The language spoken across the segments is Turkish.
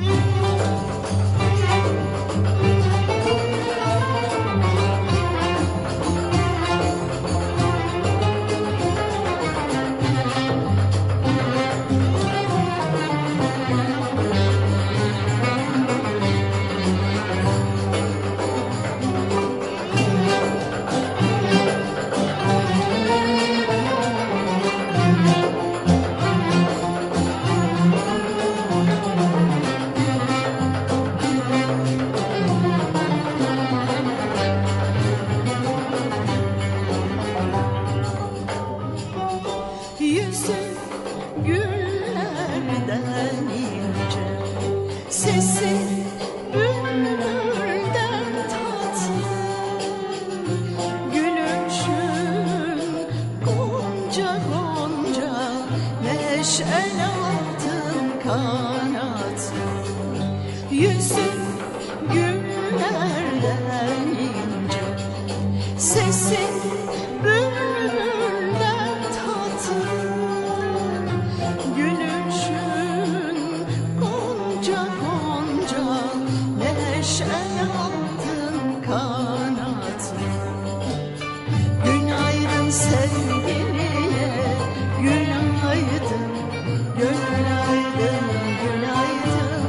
Mm-hmm. Yüzü güllerden ince. Sesi bülbülden tatlı. Gülüşün gonca gonca Neşen altın kanat Yüzü Neşen altın kanat. Günaydın sevgiliye Günaydın Günaydın Günaydın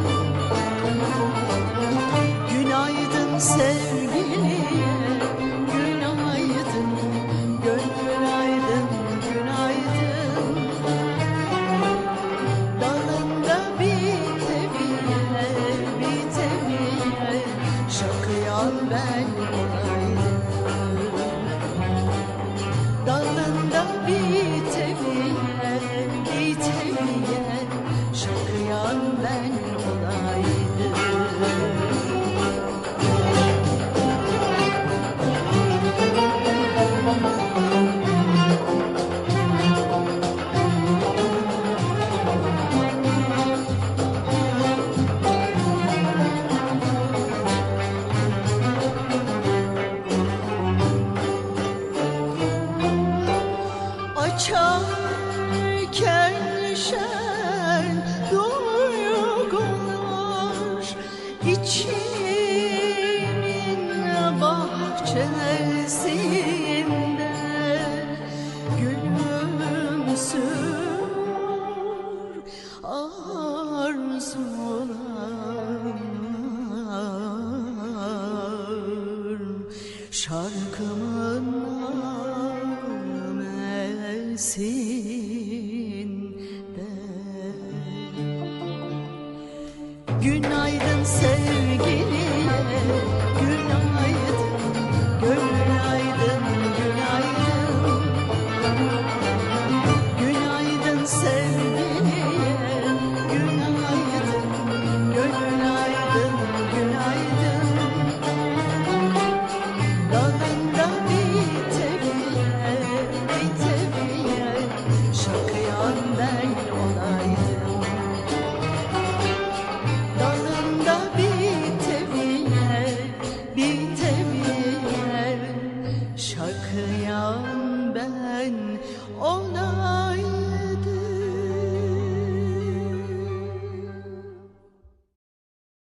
Günaydın sevgiliye Günaydın Günaydın learn. Bahçesinde gülümsür arzular. Şarkımın namesinde Günaydın sevgiliye Oh no.